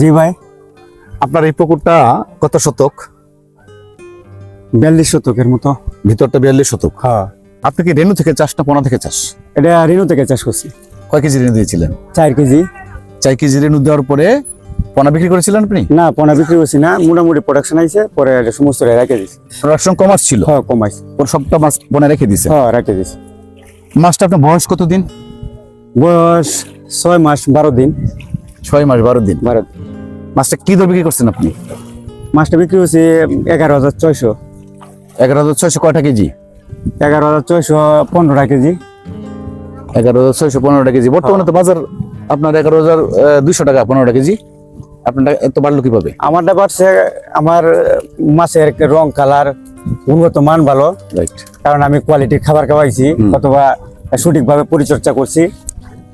জি ভাই। আপনার এই পুকুরটা কত শতক? বিয়াল্লিশ শতকের মতো। ভিতরটা বিয়াল্লিশ শতক। হ্যাঁ। আপনি কি রেণু থেকে চাষ না পোনা থেকে চাষ? এটা রিনু থেকে চাষ করছি। কয় কেজি রেণু দিয়েছিলেন? চার কেজি। চার কেজি রেণু দেওয়ার পরে পোনা বিক্রি করেছিলেন আপনি? না পোনা বিক্রি করছি না। মোটামুটি প্রোডাকশন আইছে পরে এটা সমস্ত রেখে দিছি। প্রোডাকশন কম ছিল হ্যাঁ কমাইছি ওর সবটা মাছ পোনা রেখে দিয়েছে হ্যাঁ রেখে দিছি। মাছটা আপনার বয়স কত দিন বয়স ছয় মাস বারো দিন। ছয় মাস বারো দিন। বারো দিন। মাছটা কি দর বিক্রি করছেন আপনি? মাছটা বিক্রি হচ্ছে এগারো হাজার ছয়শো। এগারো হাজার ছয়শো কয়টা কেজি? এগারো হাজার ছয়শো পনেরোটা কেজি। এগারো হাজার ছয়শো পনেরোটা কেজি। বর্তমানে তো বাজার আপনার এগারো হাজার দুশো টাকা পনেরোটা কেজি। আপনার এত বাড়লো কীভাবে? আমারটা বাড়ছে আমার মাছের রং কালার গুণগত মান ভালো। রাইট কারণ আমি কোয়ালিটির খাবার খাওয়াইছি অথবা সঠিকভাবে পরিচর্যা করছি।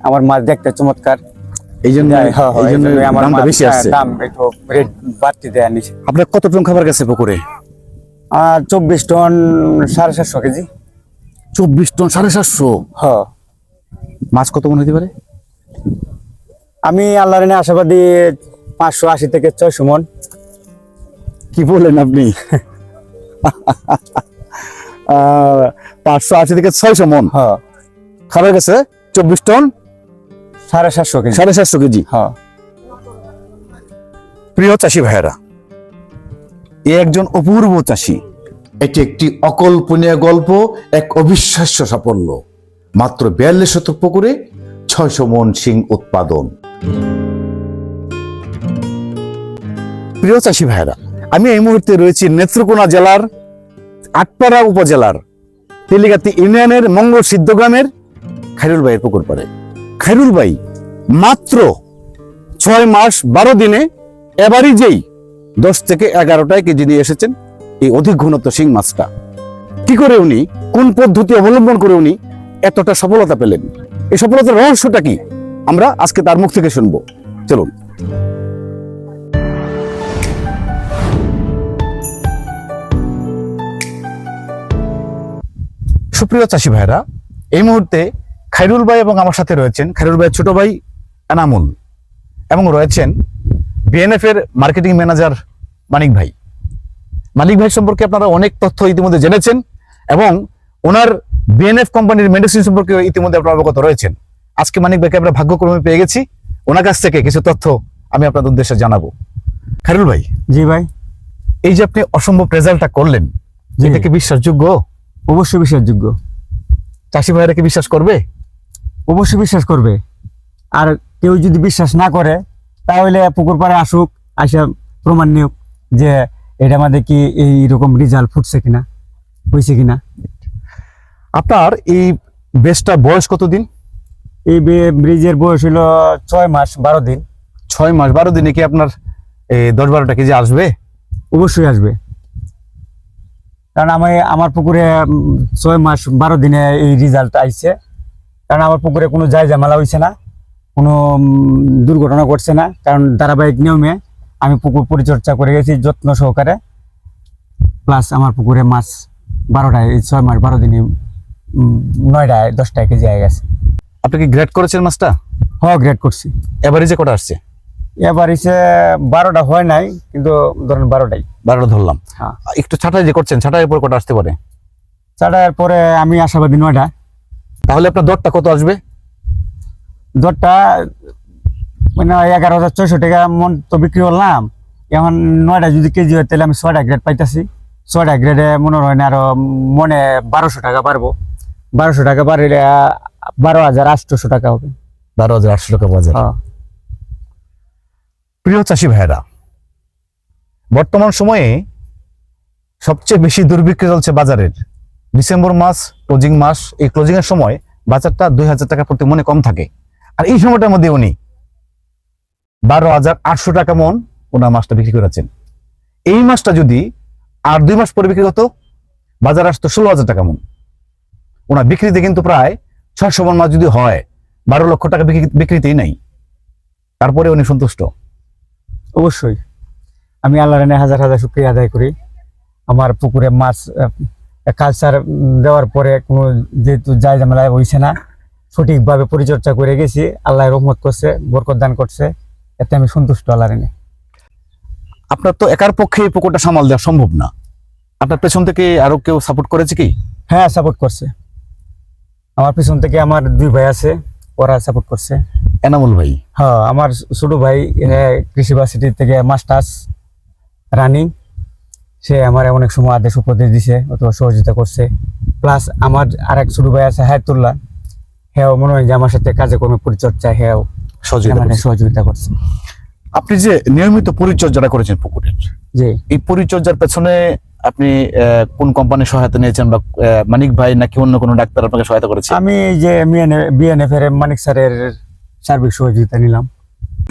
আমার মাছ দেখতে চমৎকার। এই জন্য হ্যাঁ, হ্যাঁ, এই জন্য দামটা বেশি আসছে। হ্যাঁ, দাম একটু রেট বাড়তি দেয় নিছে আপনার কত টন খাবার গেছে পুকুরে? আর চব্বিশ টন সাড়ে সাতশো কেজি। চব্বিশ টন সাড়ে সাতশো? হ। মাছ কত মনে হতে পারে? আমি আল্লাহর আশাবাদী পাঁচশো আশি থেকে ছয়শো মন। কি বলেন আপনি? আহ, পাঁচশো আশি থেকে ছয়শো মন। হ। খাবার গেছে? চব্বিশ টন সাড়ে সাতশো কেজি। সাড়ে সাতশো কেজি? হ প্রিয় চাষি ভাইয়েরা এ একজন অপূর্ব চাষি। এটি একটি অকল্পনীয় গল্প এক অবিশ্বাস্য সাফল্য। মাত্র বিয়াল্লিশ শতক পুকুরে ছয়শো মন শিং উৎপাদন। প্রিয় চাষি ভাইয়েরা আমি এই মুহূর্তে রয়েছি নেত্রকোনা জেলার আটপাড়া উপজেলার তেলিগাতি ইউনিয়নের মঙ্গল সিদ্ধ গ্রামের খাইরুল ভাইয়ের পুকুর পাড়ে। খাইরুল ভাই, মাত্র ছয় মাস বারো দিনে এবারই যেই দশ থেকে এগারোটায় কেজি নিয়ে এসেছেন এই অধিক ঘনত্ব শিং মাছটা। কি করে উনি, কোন পদ্ধতি অবলম্বন করে উনি এতটা সফলতা পেলেন? এই সফলতার রহস্যটা কি? আমরা আজকে তার মুখ থেকে শুনব। চলুন। সুপ্রিয় চাষি ভাইরা এই মুহূর্তে খাইরুল ভাই এবং আমার সাথে রয়েছেন খাইরুল ভাইয়ের ছোট ভাই এনামুল এবং রয়েছেন বিএনএফ এর মার্কেটিং ম্যানেজার মানিক ভাই। মানিক ভাই সম্পর্কে আপনারা অনেক তথ্য ইতিমধ্যে জেনেছেন এবং ওনার বিএনএফ কোম্পানির মেডিসিন সম্পর্কে ইতিমধ্যে আপনারা অবগত রয়েছেন। আজকে মানিক ভাইকে আমরা ভাগ্যক্রমে পেয়ে গেছি। ওনার কাছ থেকে কিছু তথ্য আমি আপনাদের উদ্দেশ্যে জানাব। খাইরুল ভাই। জি ভাই। এই যে আপনি অসম্ভব রেজাল্টটা করলেন। এটা কি বিশ্বাসযোগ্য? অবশ্যই বিশ্বাসযোগ্য। চাষি ভাইরা কি বিশ্বাস করবে? অবশ্যই বিশ্বাস করবে। আর কেউ যদি বিশ্বাস না করে তাহলে পুকুর পাড়ে আসুক আসে প্রমাণ নিয়োগ যে এটা আমাদের কি এইরকম রেজাল্ট ফুটছে কিনা হয়েছে কিনা। আপনার এই বেসটা বয়স কতদিন? এই ব্রিজের বয়স হলো ছয় মাস বারো দিন। ছয় মাস বারো দিনে কি আপনার এই দশ বারোটা কেজি আসবে? অবশ্যই আসবে। কারণ আমি আমার পুকুরে ছয় মাস বারো দিনে এই রেজাল্ট আইছে। কারণ আমার পুকুরে কোনো যায় ঝামেলা হয়েছে না কোনো দুর্ঘটনা ঘটছে না কারণ ধারাবাহিক নিয়মে আমি পুকুর পরিচর্যা করে গেছি যত্ন সহকারে প্লাস আমার পুকুরে মাছ বারোটায় ছয় মাস বারো দিনে নয়টায় দশটায় কেজি হয়ে গেছে। আপনি কি গ্রেড করেছেন মাছটা? হ গ্রেড করছি। এবার এভারেজে কটা আসছে? এবার এসে বারোটা হয় নাই কিন্তু ধরেন বারোটাই। বারোটা ধরলাম। হ্যাঁ। একটু ছাটাই যে করছেন ছাটাইয়ের পর কটা আসতে পারে? চারটার পরে আমি আশাবাদী নয়টা তাহলে আপনার দরটা কত আসবে? দরটা মানে এগারো হাজার ছয়শো টাকা মন তো বিক্রি করলাম। এখন নয়টা যদি কেজি হয় তাহলে আমি ছয়টা গ্রেড পাইতাছি। ছয়টা গ্রেডে মনে হয় না আরও মনে বারোশো টাকা পারব বারোশো টাকা পারলে বারো হাজার আটশোশো টাকা হবে। বারো হাজার আটশো টাকা বাজার। হ্যাঁ। প্রিয় চাষি ভাইরা বর্তমান সময়ে সবচেয়ে বেশি দুর্ভিক্ষ চলছে বাজারের। ডিসেম্বর মাস ক্লোজিং মাস, এই ক্লোজিং এর সময় বাজারটা দুই হাজার টাকা প্রতি মনে কম থাকে। আর এই সময়টার মধ্যে উনি বারো হাজার আটশো টাকা মন ওনার মাছটা বিক্রি করেছেন। এই মাছটা যদি আর দুই মাস পরে বিক্রি হতো, বাজার আসতো ষোলো হাজার টাকা মন। ওনার বিক্রিতে কিন্তু প্রায় ছয়শো মন মাছ যদি হয়, বারো লক্ষ টাকা বিক্রি- বিক্রিতেই নাই। তারপরে উনি সন্তুষ্ট। অবশ্যই। আমি আল্লাহ হাজার হাজার শুক্রিয়া আদায় করি। আমার পুকুরে মাছ কালচার দেওয়ার পরে কোনো যেহেতু যায় ঝামেলা হয়েছে না সঠিকভাবে পরিচর্যা করে গেছি। আল্লাহ রহমত করছে বরকত দান করছে। এতে আমি সন্তুষ্ট আল্লাহ আপনার তো একার পক্ষে এই পুকুরটা সামাল দেওয়া সম্ভব না। আপনার পেছন থেকে আরও কেউ সাপোর্ট করেছে কি? হ্যাঁ সাপোর্ট করছে। আমার পেছন থেকে আমার দুই ভাই আছে ওরা সাপোর্ট করছে। এনামুল ভাই? হ্যাঁ আমার ছোট ভাই কৃষি ভার্সিটি থেকে মাস্টার্স রানিং সে আমার অনেক সময় আদেশ উপদেশ দিছে অথবা সহযোগিতা করছে। প্লাস আমার আর এক ছোট ভাই আছে হায়াতুল্লাহ। হ্যাঁ মনে হয় যে আমার সাথে কাজে কর্মে পরিচর্যা হ্যাঁ সহযোগিতা করেছে। আপনি যে নিয়মিত পরিচর্যাটা করেছেন পুকুরের জি। এই পরিচর্যার পেছনে আপনি কোন কোম্পানির সহায়তা নিয়েছেন বা মানিক ভাই নাকি অন্য কোনো ডাক্তার আপনাকে সহায়তা করেছে? আমি যে বিএনএফ এর মানিক স্যারের সার্বিক সহযোগিতা নিলাম।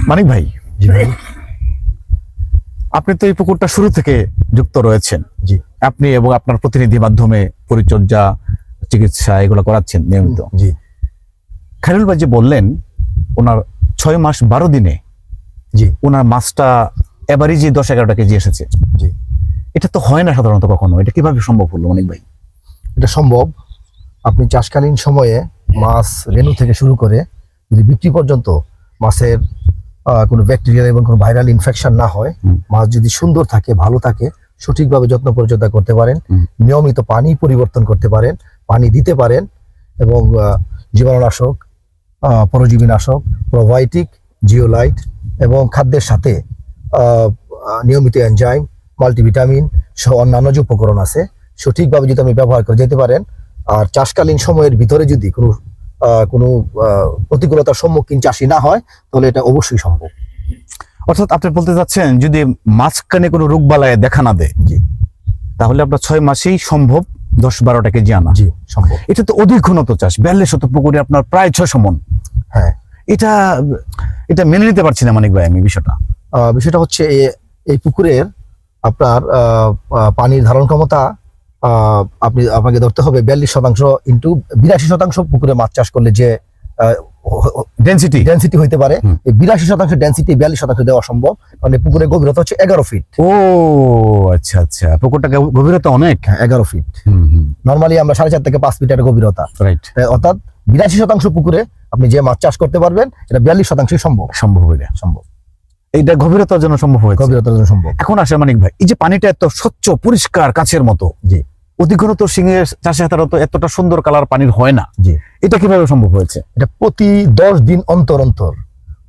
মানিক ভাই? ভাই। আপনি তো এই পুকুরটা শুরু থেকে যুক্ত রয়েছেন। জি। আপনি এবং আপনার প্রতিনিধির মাধ্যমে পরিচর্যা চিকিৎসা এগুলো করাচ্ছেন নিয়মিত। জি। খায়রুল ভাই যে বললেন ওনার ছয় মাস বারো দিনে জি। ওনার মাছটা এবারই যে দশ এগারোটা কেজি এসেছে। জি। এটা তো হয় না সাধারণত কখনো। এটা কীভাবে সম্ভব হলো মানিক ভাই? এটা সম্ভব। আপনি চাষকালীন সময়ে মাছ রেণু থেকে শুরু করে যদি বিক্রি পর্যন্ত মাছের কোনো ব্যাকটেরিয়া এবং কোনো ভাইরাল ইনফেকশন না হয় মাছ যদি সুন্দর থাকে ভালো থাকে সঠিকভাবে যত্ন পরিচর্যা করতে পারেন নিয়মিত পানি পরিবর্তন করতে পারেন পানি দিতে পারেন এবং জীবাণুনাশক পরজীবীনাশক প্রোবায়োটিক জিওলাইট এবং খাদ্যের সাথে নিয়মিত এনজাইম মাল্টিভিটামিন সহ অন্যান্য যে উপকরণ আছে সঠিকভাবে যদি আপনি ব্যবহার করে যেতে পারেন আর চাষকালীন সময়ের ভিতরে যদি কোনো কোনো প্রতিকূলতার সম্মুখীন চাষি না হয় তাহলে এটা অবশ্যই সম্ভব। অর্থাৎ আপনি বলতে চাচ্ছেন যদি মাঝখানে কোনো রোগ বালায় দেখা না দেয় জি। তাহলে আপনার ছয় মাসেই সম্ভব দশ বারোটা কেজি আনা। জি সম্ভব। এটা তো অধিক ঘনত্ব চাষ বিয়াল্লিশ শত পুকুরে আপনার প্রায় ছয় মন। হ্যাঁ। এটা এটা মেনে নিতে পারছি না মানিক ভাই আমি বিষয়টা। আহ, বিষয়টা হচ্ছে এই পুকুরের আপনার পানির ধারণ ক্ষমতা আপনি আপনাকে ধরতে হবে বিয়াল্লিশ শতাংশ ইন্টু বিরাশি শতাংশ পুকুরে মাছ চাষ করলে যে ডেন্সিটি ডেন্সিটি হইতে পারে বিরাশি শতাংশ ডেন্সিটি বিয়াল্লিশ শতাংশ দেওয়া সম্ভব মানে পুকুরের গভীরতা হচ্ছে এগারো ফিট ও আচ্ছা আচ্ছা। পুকুরটা গভীরতা অনেক? হ্যাঁ এগারো ফিট নর্মালি আমরা সাড়ে চার থেকে পাঁচ ফিটের গভীরতা। রাইট অর্থাৎ বিরাশি শতাংশ পুকুরে আপনি যে মাছ চাষ করতে পারবেন এটা বিয়াল্লিশ শতাংশই সম্ভব। সম্ভব হইলে। সম্ভব। এইটা গভীরতার জন্য সম্ভব হয়েছে। গভীরতার জন্য সম্ভব। এখন আসে মানিক ভাই এই যে পানিটা এত স্বচ্ছ পরিষ্কার কাছের মতো জি। অধিঘনত সিংহের চাষে হাতারত এতটা সুন্দর কালার পানির হয় না জি। এটা কীভাবে সম্ভব হয়েছে? এটা প্রতি দশ দিন অন্তর অন্তর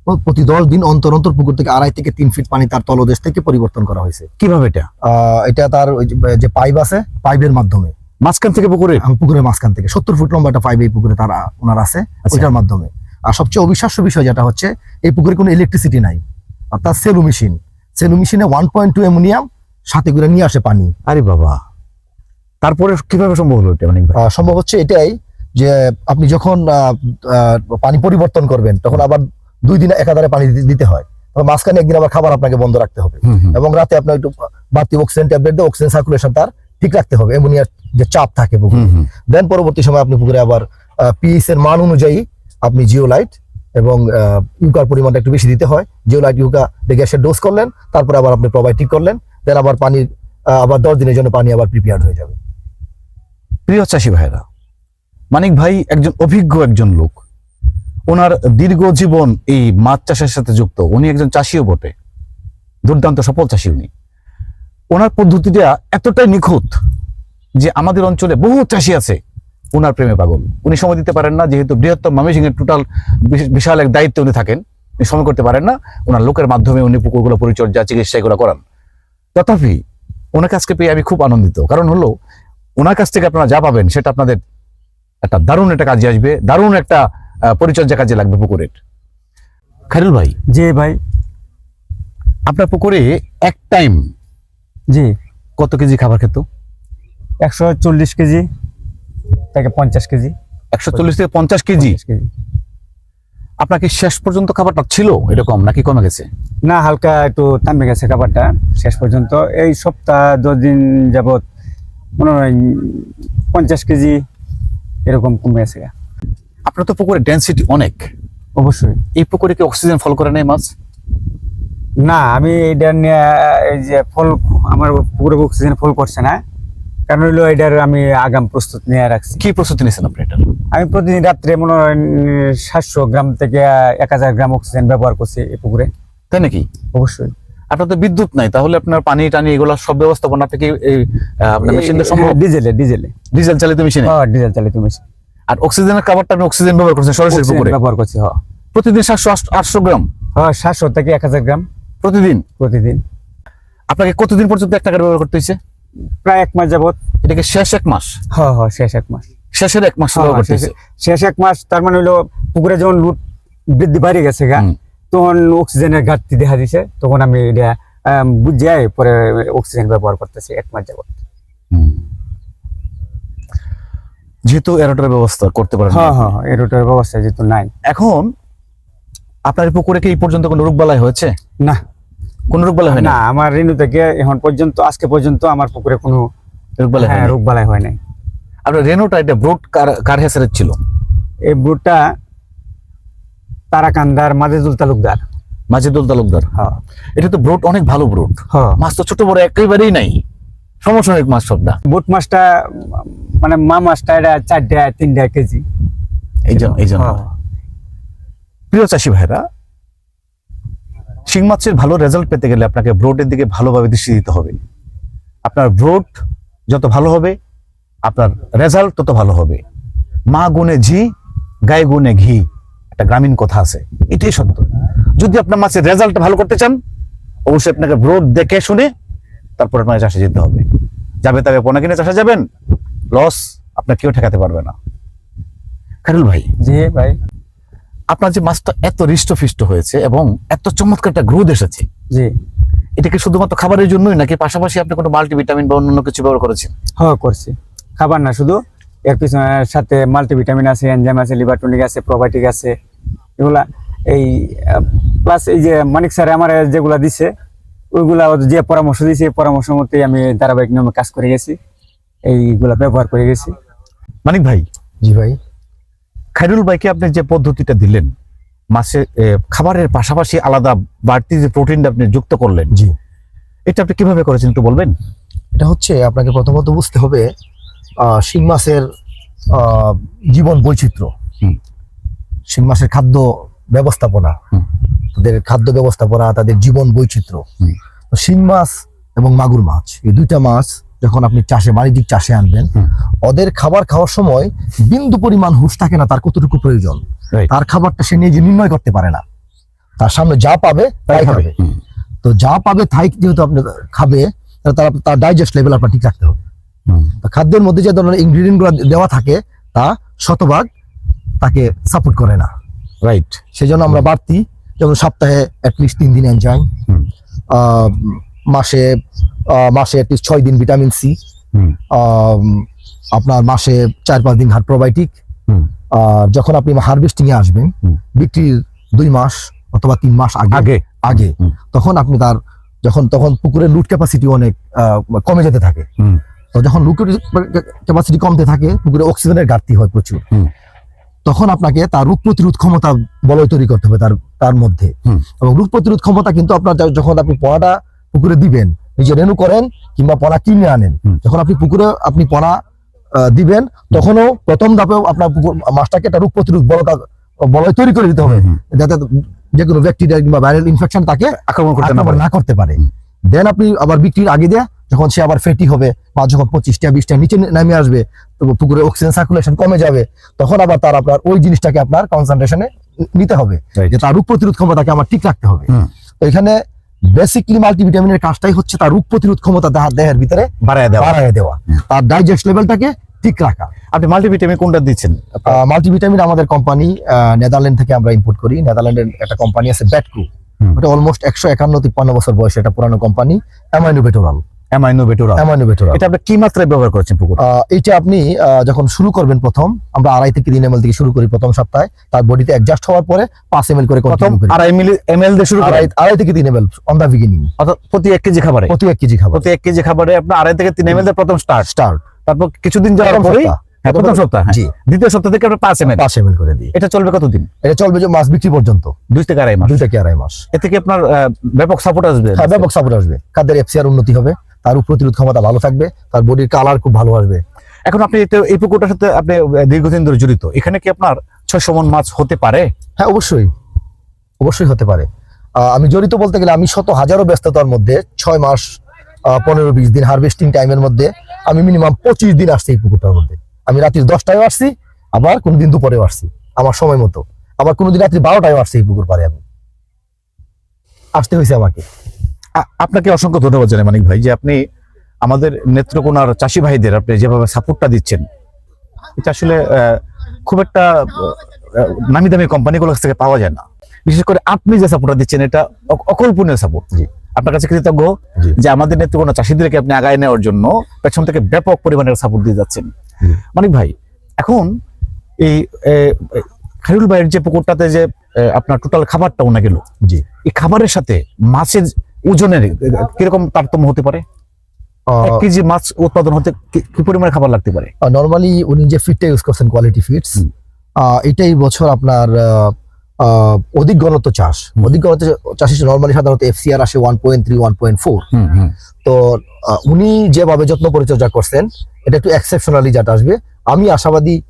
প্রতি দশ দিন অন্তর অন্তর পুকুর থেকে আড়াই থেকে তিন ফিট পানি তার তলদেশ থেকে পরিবর্তন করা হয়েছে। কীভাবে এটা? আহ, এটা তার ওই যে- পাইপ আছে পাইপের মাধ্যমে। মাঝখান থেকে পুকুরে? পুকুরের মাঝখান থেকে সত্তর ফুট লম্বা একটা পাইপ এই পুকুরে তার ওনার আছে আচ্ছা। ওইটার মাধ্যমে। আর সবচেয়ে অবিশ্বাস্য বিষয় যেটা হচ্ছে এই পুকুরে কোনো ইলেকট্রিসিটি নাই। অর্থাৎ সেলু মেশিন। সেলু মেশিনে ওয়ান পয়েন্ট টু অ্যামোনিয়াম সাথে করে নিয়ে আসে পানি। আরে বাবা। তারপরে কীভাবে সম্ভব হলো এটা মানিক সম্ভব হচ্ছে এটাই যে আপনি যখন পানি পরিবর্তন করবেন তখন আবার দুই দিন একাধারে পানি দিতে- হয়। মাঝখানে একদিন আবার খাবার আপনাকে বন্ধ রাখতে হবে। এবং রাতে আপনার একটু বাড়তি অক্সিজেন ট্যাবলেট দিয়ে অক্সিজেন সার্কুলেশন তার ঠিক রাখতে হবে। অ্যামোনিয়ার যে চাপ থাকে পুকুরে। দেন পরবর্তী সময় আপনি পুকুরে আবার পিএইচ এর মান অনুযায়ী আপনি জিওলাইট এবং ইউকার পরিমাণটা একটু বেশি দিতে হয়। জিওলাইট ইউকা গ্যাসের ডোজ করলেন, তারপরে আবার আপনি প্রোবায়োটিক করলেন দেন আবার পানির আবার দশ দিনের জন্য পানি আবার প্রিপেয়ার হয়ে যাবে। প্রিয় চাষি ভাইরা, মানিক ভাই একজন অভিজ্ঞ একজন লোক। ওনার দীর্ঘ জীবন এই মাছ চাষের সাথে যুক্ত। উনি একজন চাষিও বটে। দুর্দান্ত সফল চাষি উনি। ওনার পদ্ধতিটা এতটাই নিখুঁত যে আমাদের অঞ্চলে বহু চাষি আছে। ওনার প্রেমে পাগল। উনি সময় দিতে পারেন না যেহেতু বৃহত্তম ময়মনসিংহের টোটাল বিশাল এক দায়িত্বে উনি থাকেন। উনি সময় করতে পারেন না ওনার লোকের মাধ্যমে উনি পুকুরগুলো পরিচর্যা চিকিৎসা এগুলো করান। তথাপি ওনার কাছকে পেয়ে আমি খুব আনন্দিত। কারণ হলো ওনার কাছ থেকে আপনারা যা পাবেন সেটা আপনাদের একটা দারুণ একটা কাজে আসবে দারুণ একটা পরিচর্যা কাজে লাগবে পুকুরের। খাইরুল ভাই জি ভাই। আপনার পুকুরে এক টাইম জি। কত কেজি খাবার খেত? একশো চল্লিশ কেজি। থেকে পঞ্চাশ কেজি। একশো চল্লিশ থেকে পঞ্চাশ কেজি? 50 কেজি। আপনার কি শেষ পর্যন্ত খাবারটা ছিল এরকম নাকি কমে গেছে? না হালকা একটু থামে গেছে খাবারটা শেষ পর্যন্ত। এই সপ্তাহ দশ দিন যাবৎ মনে হয় পঞ্চাশ কেজি এরকম কমে গেছে। আপনার তো পুকুরে ডেন্সিটি অনেক। অবশ্যই। এই পুকুরে কি অক্সিজেন ফল করে নেই মাছ? না আমি এটা নিয়ে এই যে ফল আমার পুকুরে অক্সিজেন ফল করছে না। কারণ হইল এটার আমি আগাম প্রস্তুত নিয়ে রাখছি। কি প্রস্তুতি নিয়েছেন আপনি এটা? আমি প্রতিদিন রাত্রে মনে হয় সাতশো গ্রাম থেকে এক হাজার গ্রাম অক্সিজেন ব্যবহার করছি এই পুকুরে। তাই নাকি? অবশ্যই। আপনার তো বিদ্যুৎ নাই তাহলে আপনার পানি টানি এগুলো সব ব্যবস্থাপনা আপনি কি এই আপনার মেশিন সম্ভব? ডিজেলে ডিজেলে। ডিজেল চালিত মেশিনে? হ্যাঁ ডিজেল চালিত মেশিন। আর অক্সিজেনের খাবারটা আপনি অক্সিজেন ব্যবহার করছেন সরাসরি পুকুরে? ব্যবহার করছি হ্যাঁ। প্রতিদিন সাতশো আটশো গ্রাম? হ্যাঁ সাতশো থেকে এক হাজার গ্রাম। প্রতিদিন? প্রতিদিন। আপনাকে কতদিন পর্যন্ত এক টাকার ব্যবহার করতে হয়েছে? প্রায় এক মাস যাবত এটাকে শেষ এক মাস? হ্যাঁ হ্যাঁ শেষ এক মাস। শেষের এক মাস হ্যাঁ, শেষ- এক মাস তার মানে হলো পুকুরে যখন লুট বৃদ্ধি বাড়ি গেছে গা তখন অক্সিজেনের ঘাটতি দেখা দিছে। তখন আমি এটা আম, বুঝে পরে অক্সিজেন ব্যবহার করতেছি এক মাস যাবত যেহেতু এরোটার ব্যবস্থা করতে পারেন হ্যাঁ হ্যাঁ হ্যাঁ, এরোটার ব্যবস্থা যেহেতু নাই। এখন আপনার পুকুরে কি এই পর্যন্ত কোনো রোগ বালাই হয়েছে? না। কোনো রোগ বালাই হয় না না আমার রেণু থেকে এখন পর্যন্ত আজকে পর্যন্ত আমার পুকুরে কোনো রোগ বালাই হয় হ্যাঁ, রোগ বালাই হয় নাই। আপনার রেনোটা এটা ব্রোড কার হেসারের ছিল? এই ব্রুটটা তারাকান্দার মাজেদুল তালুকদার। মাজেদুল তালুকদার? হ্যাঁ। এটা তো ব্রুট অনেক ভালো ব্রুট। হ্যাঁ। মাছ তো ছোট বড় একেবারেই নাই। সমসাময়িক মাছ সবটা। বুট মাছটা মানে মা মাছটা এটা চারটা তিনটা কেজি। এই জন্য এই জন্য। হ্যাঁ। প্রিয় চাষি ভাইরা শিং মাছের ভালো রেজাল্ট পেতে গেলে আপনাকে ব্রোডের দিকে ভালোভাবে দৃষ্টি দিতে হবে। আপনার ব্রোড যত ভালো হবে, আপনার রেজাল্ট তত ভালো হবে। মা গুনে ঝি গায়ে গুনে ঘি, একটা গ্রামীণ কথা আছে, এটাই সত্য। যদি আপনার মাছের রেজাল্ট ভালো করতে চান, অবশ্যই আপনাকে ব্রোড দেখে শুনে তারপর আপনাকে চাষে যেতে হবে। যাবে তবে পোনা কিনে চাষে যাবেন লস আপনার কেউ ঠেকাতে পারবে না। খারুল ভাই। জি ভাই। আপনার যে মাছটা এত হৃষ্টফিষ্ট হয়েছে এবং এত চমৎকার একটা গ্রোথ এসেছে। জি। এটা কি শুধুমাত্র খাবারের জন্যই নাকি পাশাপাশি আপনি কোনো মাল্টিভিটামিন বা অন্যান্য কিছু ব্যবহার করেছেন? হ্যাঁ করছি। খাবার না শুধু এর পিছনে সাথে মাল্টিভিটামিন আছে এনজাইম আছে লিভার টনিক আছে প্রোবায়োটিক আছে। এগুলা এই প্লাস এই যে মানিক স্যার আমার যেগুলা দিছে ওইগুলা যে পরামর্শ দিয়েছে এই পরামর্শ মতে আমি ধারাবাহিক নিয়মে কাজ করে গেছি। এইগুলা ব্যবহার করে গেছি। মানিক ভাই? জি ভাই। খাইরুল ভাইকে আপনি যে পদ্ধতিটা দিলেন মাছের খাবারের পাশাপাশি আলাদা বাড়তি যে প্রোটিনটা আপনি যুক্ত করলেন জি। এটা আপনি কীভাবে করেছেন একটু বলবেন? এটা হচ্ছে আপনাকে প্রথমত বুঝতে হবে শিং মাছের জীবন বৈচিত্র্য। শিং মাছের খাদ্য ব্যবস্থাপনা তাদের খাদ্য ব্যবস্থাপনা তাদের জীবন বৈচিত্র্য। তো শিং মাছ এবং মাগুর মাছ এই দুইটা মাছ যখন আপনি চাষে বাণিজ্যিক চাষে আনবেন ওদের খাবার খাওয়ার সময় বিন্দু পরিমাণ হুঁশ থাকে না তার কতটুকু প্রয়োজন। তার খাবারটা সে নিজে নির্ণয় করতে পারে না। তার সামনে যা পাবে তাই খাবে। তো যা পাবে তাই যেহেতু আপনি খাবে তার তার ডাইজেস্ট লেভেল আপনার ঠিক রাখতে হবে। খাদ্যের মধ্যে যে ধরনের ইনগ্রিডিয়েন্টগুলো দেওয়া থাকে তা শতভাগ তাকে সাপোর্ট করে না। রাইট সেই জন্য আমরা বাড়তি যেমন সপ্তাহে অ্যাটলিস্ট তিন দিন এনজাইম হুম। মাসে মাসে অ্যাটলিস্ট ছয় দিন ভিটামিন সি। আপনার মাসে চার পাঁচ দিন হার্ট প্রোবায়োটিক। আর যখন আপনি হারভেস্টিং এ আসবেন। বিক্রির দুই মাস অথবা তিন মাস আগে আগে। আগে তখন আপনি তার যখন তখন পুকুরের লুট ক্যাপাসিটি অনেক কমে যেতে থাকে। তো যখন লুট ক্যাপাসিটি কমতে থাকে পুকুরে অক্সিজেনের ঘাটতি হয় প্রচুর। তখন আপনাকে তার রোগ প্রতিরোধ ক্ষমতা বলয় তৈরি করতে হবে তার তার মধ্যে। এবং রোগ প্রতিরোধ ক্ষমতা কিন্তু আপনার যখন আপনি পড়াটা পুকুরে দিবেন নিজে রেনু করেন কিংবা পড়া কিনে আনেন যখন আপনি পুকুরে আপনি পড়া দিবেন তখনও প্রথম ধাপেও আপনার পুকুর মাছটাকে একটা রোগ প্রতিরোধ বলটা বলয় তৈরি করে দিতে হবে যাতে যে কোনো ব্যাকটেরিয়া কিংবা ভাইরাল ইনফেকশন তাকে আক্রমণ করতে না আক্রমণ পারে। না করতে পারে। দেন আপনি আবার বিক্রির আগে দিয়ে যখন সে আবার ফেটি হবে বা যখন পঁচিশটা বিশটা নিচে নামে আসবে পুকুরে অক্সিজেন সার্কুলেশন কমে যাবে তখন আবার তার আপনার ওই জিনিসটাকে আপনার কনসেন্ট্রেশনে নিতে হবে. যে তার রোগ প্রতিরোধ ক্ষমতাকে আমার ঠিক রাখতে হবে। তো এখানে বেসিকলি মাল্টিভিটামিনের কাজটাই হচ্ছে তার রোগ প্রতিরোধ ক্ষমতা দেহার দেহের ভিতরে বাড়ায় দেওয়া। বাড়ায় দেওয়া। তার ডাইজেস্ট লেভেলটাকে ঠিক রাখা। আপনি মাল্টিভিটামিন কোনটা দিচ্ছেন? মাল্টিভিটামিন আমাদের কোম্পানি নেদারল্যান্ড থেকে আমরা ইম্পোর্ট করি। নেদারল্যান্ডের একটা কোম্পানি আছে ব্যাটকু এটা ওটা অলমোস্ট একশো একান্ন তিপ্পান্ন বছর বয়সে একটা পুরানো কোম্পানি অ্যামাইনোবেটোরাল অ্যামাইনো বেটোরা এটা আপনি কি মাত্রায় ব্যবহার করছেন পুকুর? এইটা আপনি যখন শুরু করবেন প্রথম আমরা আড়াই থেকে তিন এমএল থেকে শুরু করি প্রথম সপ্তাহে তার বডিতে অ্যাডজাস্ট হওয়ার পরে পাঁচ এমএল করে প্রথম আড়াই এমএল দিয়ে শুরু আড়াই আড়াই থেকে তিন এমএল অন দা বিগিনিং অর্থাৎ প্রতি এক কেজি খাবারে? প্রতি এক কেজি খাবার। প্রতি এক কেজি খাবারে আপনার আড়াই থেকে তিন এমএল প্রথম স্টার্ট স্টার্ট তারপর কিছুদিন যাওয়ার। হ্যাঁ প্রথম সপ্তাহ হ্যাঁ। জি। দ্বিতীয় সপ্তাহ থেকে পাঁচ এমএল পাঁচ এমএল করে দিই। এটা চলবে কতদিন? এটা চলবে যে মাছ বিক্রি পর্যন্ত। দুই থেকে আড়াই মাস। দুই থেকে আড়াই মাস। এ থেকে আপনার ব্যাপক সাপোর্ট আসবে? হ্যাঁ ব্যাপক সাপোর্ট আসবে। খাদ্যের এফসিআর উন্নতি হবে। তার প্রতিরোধ ক্ষমতা ভালো থাকবে, তার বডির কালার খুব ভালো আসবে। এখন আপনি এই পুকুরটার সাথে আপনি দীর্ঘদিন ধরে জড়িত, এখানে কি আপনার ছয়শো মন মাছ হতে পারে? হ্যাঁ অবশ্যই। অবশ্যই হতে পারে। আমি জড়িত বলতে গেলে আমি শত হাজারো ব্যস্ততার মধ্যে ছয় মাস পনেরো বিশ দিন হারভেস্টিং টাইমের মধ্যে আমি মিনিমাম পঁচিশ দিন আসছি এই পুকুরটার মধ্যে। আমি রাত্রি দশটায় আসছি, আবার কোনোদিন দুপুরেও আসছি, আমার সময় মতো। আবার কোনোদিন রাত্রি বারোটায় আসছি এই পুকুর পারে আমি। আসতে হয়েছে আমাকে। আপনাকে অসংখ্য ধন্যবাদ জানাই মানিক ভাই যে আপনি আমাদের নেত্রকোনার চাষি ভাইদের আপনি যেভাবে সাপোর্টটা দিচ্ছেন এটা আসলে খুব একটা নামি দামি কোম্পানিগুলোর কাছ থেকে পাওয়া যায় না। বিশেষ করে আপনি যে সাপোর্টটা দিচ্ছেন এটা অকল্পনীয় সাপোর্ট। জি। আপনার কাছে কৃতজ্ঞ যে আমাদের নেত্রকোনা চাষিদেরকে আপনি আগায় নেওয়ার জন্য পেছন থেকে ব্যাপক পরিমাণের সাপোর্ট দিয়ে যাচ্ছেন। মানিক ভাই এখন এই খাইরুল ভাইয়ের যে পুকুরটাতে যে আপনার টোটাল খাবারটা ওনা গেল জি। এই খাবারের সাথে মাছের ওজনের কীরকম তারতম্য হতে পারে? এক কেজি মাছ উৎপাদন হতে কি- পরিমাণে খাবার লাগতে পারে? নর্মালি উনি যে ফিডটা ইউজ করছেন কোয়ালিটি ফিডস এটাই বছর আপনার অধিক ঘনত্ব চাষ। অধিক ঘনত্ব চাষ নর্মালি সাধারণত এফসিআর আসে one point three one point four তো উনি যেভাবে যত্ন পরিচর্যা করছেন এটা একটু এক্সেপশনালি যেটা আসবে। আমি আশাবাদী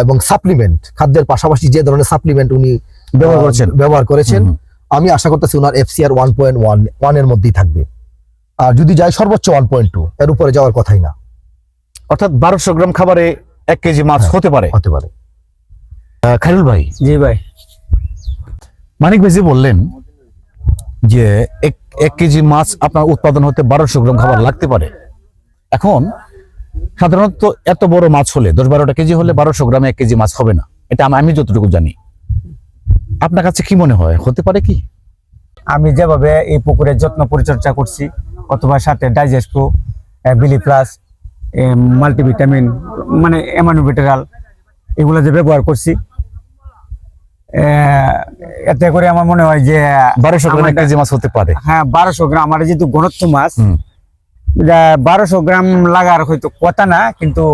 এবং সাপ্লিমেন্ট খাদ্যের পাশাপাশি যে ধরনের সাপ্লিমেন্ট উনি ব্যবহার করেছেন। ব্যবহার করেছেন আমি আশা করতেছি ওনার এফসিআর ওয়ান পয়েন্ট ওয়ান ওয়ানের মধ্যেই থাকবে। আর যদি যায় সর্বোচ্চ ওয়ান পয়েন্ট টু এর উপরে যাওয়ার কথাই না। অর্থাৎ বারোশো গ্রাম খাবারে এক কেজি মাছ হ্যাঁ। হতে পারে? হতে পারে। আহ, খাইরুল ভাই। জি ভাই। মানিক ভাই যে বললেন যে এক এক কেজি মাছ আপনার উৎপাদন হতে বারোশো গ্রাম খাবার লাগতে পারে। এখন সাধারণত এত বড় মাছ হলে দশ বারোটা কেজি হলে বারোশো গ্রামে এক কেজি মাছ হবে না। এটা আমি- আমি যতটুকু জানি। আপনার কাছে কি মনে হয়? হতে পারে কি? আমি যেভাবে এই পুকুরের যত্ন পরিচর্যা করছি অথবা সাথে ডাইজেস্টো বিলি প্লাস মাল্টিভিটামিন মানে অ্যামানোভিটারাল এগুলো যে ব্যবহার করছি এতে করে আমার মনে হয় যে বারোশো গ্রাম কেজি মাছ হতে পারে। হ্যাঁ বারোশো গ্রাম আমার যেহেতু ঘনত্ব মাছ। বারোশো গ্রাম লাগার হয়তো কথা না কিন্তু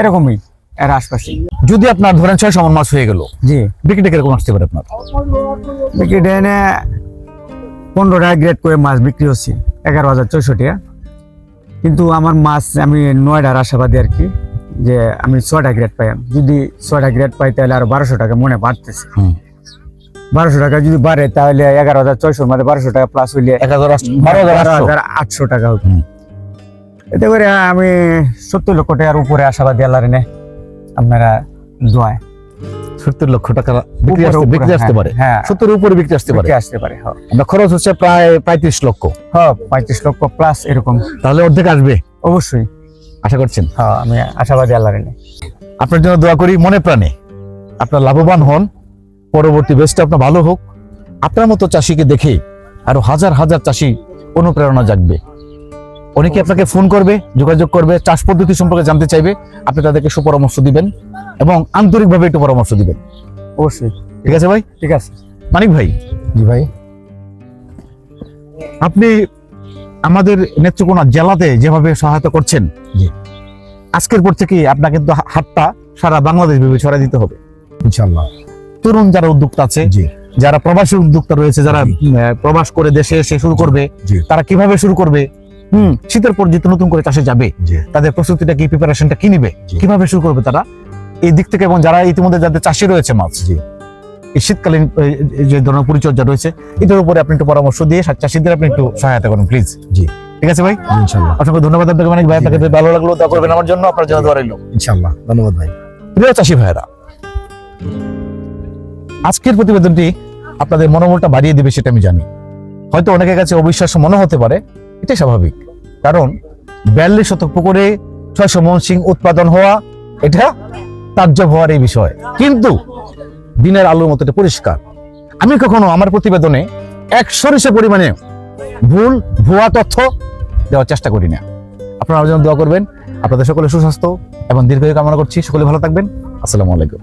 এরকমই। এর আশপাশে যদি আপনার ধরেন ছয় সমান মাছ হয়ে গেল জি। বিক্রিটা কীরকম আসতে পারে আপনার? বিক্রি ডেনে পনেরো টাকা গ্রেড করে মাছ বিক্রি হচ্ছে এগারো হাজার ছয়শো টাকা। কিন্তু আমার মাছ আমি নয়টার আশাবাদী আর কি যে আমি ছয়টা গ্রেড পাই যদি ছয়টা গ্রেড পাই তাহলে আরও বারোশো টাকা মনে বাড়তেছে। বারোশো টাকা যদি বাড়ে তাহলে এগারো হাজার ছয়শোর মধ্যে বারোশো টাকা প্লাস হইলে এক হাজার আটশো- বারো হাজার আটশো। টাকা হবে এতে করে আমি সত্তর লক্ষ টাকার উপরে আশাবাদী আল্লাহ আপনারা সত্তর লক্ষ টাকা বিক্রি আসতে বিক্রি আসতে হ্যাঁ, পারে। হ্যাঁ। সত্তরের উপরে বিক্রি আসতে পারে। আসতে পারে হ্যাঁ। আপনার খরচ হচ্ছে প্রায় পঁয়ত্রিশ লক্ষ। হ্যাঁ পঁয়ত্রিশ লক্ষ প্লাস এরকম। তাহলে অর্ধেক আসবে? অবশ্যই। আশা করছেন? হ্যাঁ আমি আশাবাদী আল্লাহ আপনার জন্য দোয়া করি মনে প্রাণে আপনার লাভবান হন। পরবর্তী বেশটা আপনার ভালো হোক। আপনার মতো চাষিকে দেখে আরও হাজার হাজার চাষি অনুপ্রেরণা জাগবে। অনেকে আপনাকে ফোন করবে যোগাযোগ করবে চাষ পদ্ধতি সম্পর্কে জানতে চাইবে? আপনি তাদেরকে সুপরামর্শ দিবেন এবং আন্তরিকভাবে একটু পরামর্শ দিবেন। অবশ্যই। ঠিক আছে ভাই? ঠিক আছে। মানিক ভাই। জি ভাই। আপনি আমাদের নেত্রকোনা জেলাতে যেভাবে সহায়তা করছেন জি। আজকের পর থেকে আপনাকে কিন্তু হাতটা সারা বাংলাদেশ ভেবে ছড়াই দিতে হবে। ইনশাল্লাহ তরুণ যারা উদ্যোক্তা আছে জি। যারা প্রবাসী উদ্যোক্তা রয়েছে যারা প্রবাস করে দেশে এসে শুরু করবে তারা কীভাবে শুরু করবে হুম শীতের পর যেহেতু নতুন করে চাষে যাবে তাদের প্রস্তুতিটা কি প্রিপারেশনটা কি নিবে? কীভাবে শুরু করবে তারা? এই দিক থেকে এবং যারা ইতিমধ্যে যাদের চাষি রয়েছে মাছ এই শীতকালীন যে ধরনের পরিচর্যা রয়েছে এটার উপরে আপনি একটু পরামর্শ দিয়ে চাষিদের আপনি একটু সহায়তা করুন প্লিজ জি। ঠিক আছে ভাই? ইনশাল্লাহ। অসংখ্য ধন্যবাদ আপনাকে অনেক ভাই আপনাকে ভালো লাগল করবেন আমার জন্য আপনার জন্য দোয়া রইল। ইনশাল্লাহ ধন্যবাদ ভাই। প্রিয় চাষি ভাইরা আজকের প্রতিবেদনটি আপনাদের মনোবলটা বাড়িয়ে দিবে সেটা আমি জানি। হয়তো অনেকের কাছে অবিশ্বাস্য মনে হতে পারে এটাই স্বাভাবিক। কারণ বিয়াল্লিশ শতক পুকুরে ছয়শো মন সিং উৎপাদন হওয়া, এটা তাজ্জব হওয়ার এই বিষয়। কিন্তু দিনের আলোর মতো এটা পরিষ্কার। আমি কখনো আমার প্রতিবেদনে এক সরিষা পরিমাণে ভুল, ভুয়া তথ্য দেওয়ার চেষ্টা করি না। আপনারা আমার দোয়া করবেন। আপনাদের সকলে সুস্বাস্থ্য এবং দীর্ঘায়ু কামনা করছি। সকলে ভালো থাকবেন। আসসালামু আলাইকুম।